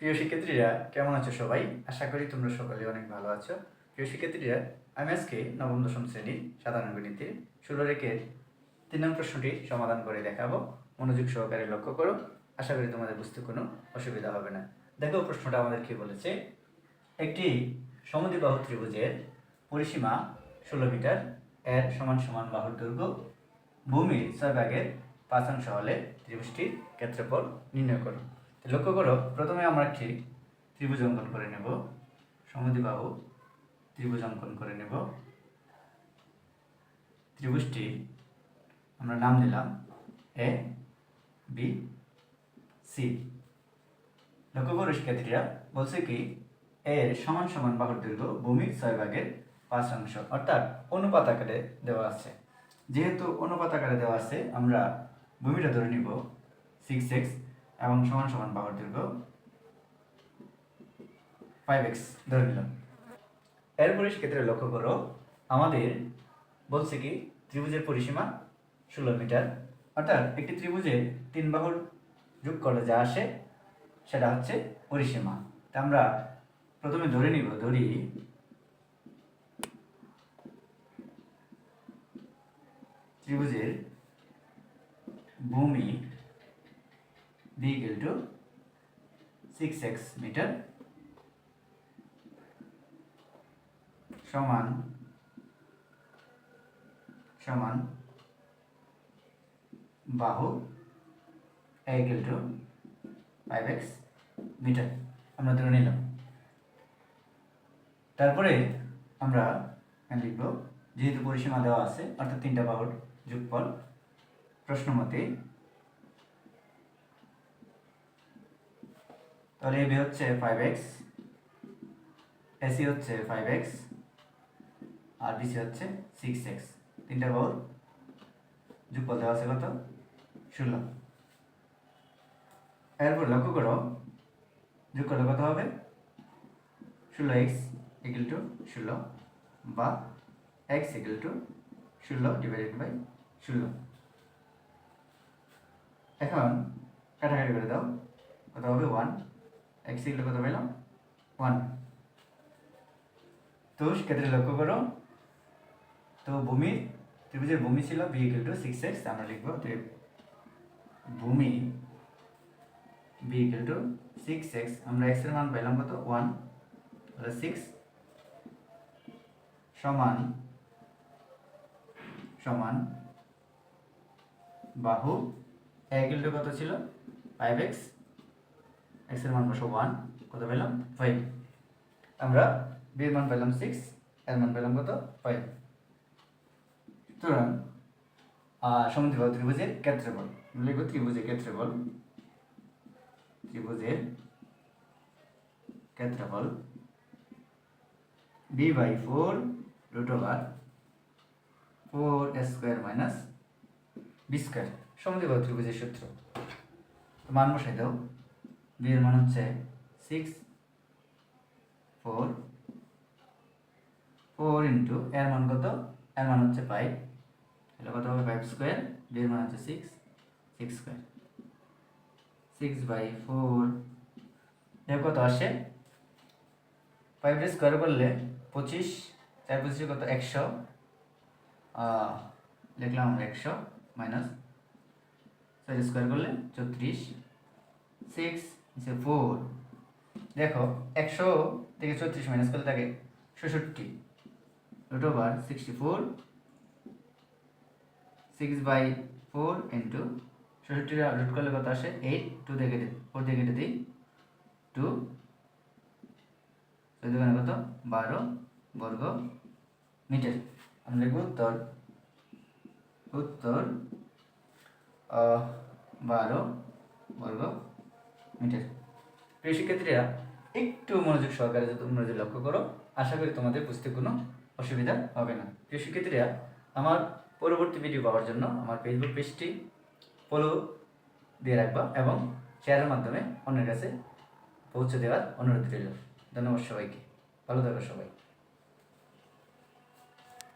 প্রিয় শিক্ষার্থীরা, কেমন আছো সবাই? আশা করি তোমরা সকলে অনেক ভালো আছো। প্রিয় শিক্ষার্থীরা, আমি আজকে নবম, দশম শ্রেণির সাধারণ গণিতের ষোলো রেখের তিন নং প্রশ্নটি সমাধান করে দেখাবো। মনোযোগ সহকারে লক্ষ্য করো। আশা করি তোমাদের বুঝতে কোনো অসুবিধা হবে না। দেখো প্রশ্নটা আমাদের কি বলেছে? একটি সমদ্বিবাহু ত্রিভুজের পরিসীমা ষোলো মিটার, এর সমান সমান বাহুর দৈর্ঘ্য, ভূমির ছয় ভাগের পাঁচাংশ হলে ত্রিভুজটির ক্ষেত্রফল নির্ণয় করো। লক্ষ্য করো, প্রথমে আমরা একটি ত্রিভুজ অঙ্কন করে নেব। সমদ্বিবাহু ত্রিভুজ অঙ্কন করে নেব। ত্রিভুজটি আমরা নাম দিলাম এ বি সি লক্ষ্য করো, শিক্ষার্থীরা, বলছে কি এর সমান সমান বাহুর দৈর্ঘ্য ভূমির ছয় ভাগের পাঁচ অংশ, অর্থাৎ অনুপাত আকারে দেওয়া আছে। যেহেতু অনুপাত আকারে দেওয়া আছে, আমরা ভূমিটা ধরে নিব সিক্স এক্স এবং সমান সমান বাহুর দৈর্ঘ্য ফাইভ এক্স ধরে নিলাম। এরপরে সেক্ষেত্রে লক্ষ্য করো, আমাদের বলছে কি, ত্রিভুজের পরিসীমা ষোলো মিটার। অর্থাৎ একটি ত্রিভুজের তিন বাহুর যোগ করলে যা আসে, সেটা হচ্ছে পরিসীমা। তা আমরা প্রথমে ধরে নিব, ধরি। ত্রিভুজের ভূমি equal to six x metre সমান সমান বাহু equal to five x metre আমরা ধরে নিলাম। তারপরে আমরা লিখব, যেহেতু পরিসীমা দেওয়া আছে, অর্থাৎ তিনটা বাহুর যোগফল প্রশ্ন মতে তাহলে এবি হচ্ছে ফাইভ এক্স এসি হচ্ছে ফাইভ এক্স আর বিসি হচ্ছে সিক্স এক্স তিনটা বাহুর যোগফল দেওয়া আছে কত? ষোলো। এরপর লক্ষ্য করো যোগ করলে কত হবে? ষোলো এক্স ইকুয়াল টু ষোলো বা এক্স ইকুয়াল টু ষোলো ডিভাইডেড বাই ষোলো। এখন কাটাকাটি করে দাও, কত হবে? ওয়ান এক্স ইকুয়াল কত পেলাম? ওয়ান তো সেক্ষেত্রে লক্ষ্য করো, তো ভূমি, ত্রিভুজের ভূমি ছিল b equal to six x আমরা লিখব ভূমি b equal to six x আমরা এক্সের মান পেলাম কত? ওয়ান তাহলে সিক্স সমান সমান বাহু এ ইকুয়াল টু কত ছিল? ফাইভ এক্স এক্সের মান বসো ওয়ান কত পেলাম? ফাইভ আমরা বি এর মান পেলাম সিক্স এর মান পেলাম কত? ফাইভ সুতরাং সমুদ্র ত্রিভুজের ক্ষেত্রফল। লিখব ত্রিভুজের ক্ষেত্রফল। ত্রিভুজের ক্ষেত্রফল b by four root over four square minus b square সমদ্বিবাহু ত্রিভুজের সূত্র। মান বসাই দাও। বি মান হচ্ছে সিক্স ফোর ফোর ইন্টু এর মান কত? এর মান হচ্ছে ফাইভ তাহলে কত হবে ফাইভ স্কোয়ার বি মান হচ্ছে six six square six by four দেখো কত আসে? ফাইভ স্কোয়ার করলে পঁচিশ, চার পঁচিশে কত? একশো। লিখলাম আমরা একশো মাইনাস চার স্কোয়ার করলে চৌত্রিশ। সিক্স নিচে ফোর দেখো, একশো থেকে চৌত্রিশ মাইনাস করলে থাকে ষষট্টি। Root over sixty four six by four into ষষট্টিটা root করলে কত আসে? এইট টু দিয়ে কেটে ফোর দিয়ে কেটে দিই টু চোদ্দ কত? বারো বর্গ মিটার। লিখব উত্তর। উত্তর বারো বর্গ মিটার। প্রিয় শিক্ষার্থীরা, একটু মনোযোগ সহকারে যদি যদি লক্ষ্য করো, আশা করি তোমাদের বুঝতে কোনো অসুবিধা হবে না। প্রিয় শিক্ষার্থীরা, আমার পরবর্তী ভিডিও পাওয়ার জন্য আমার ফেসবুক পেজটি ফলো দিয়ে রাখবা এবং শেয়ারের মাধ্যমে অন্যের কাছে পৌঁছে দেওয়ার অনুরোধ রইল। ধন্যবাদ সবাইকে। ভালো থাকো সবাই।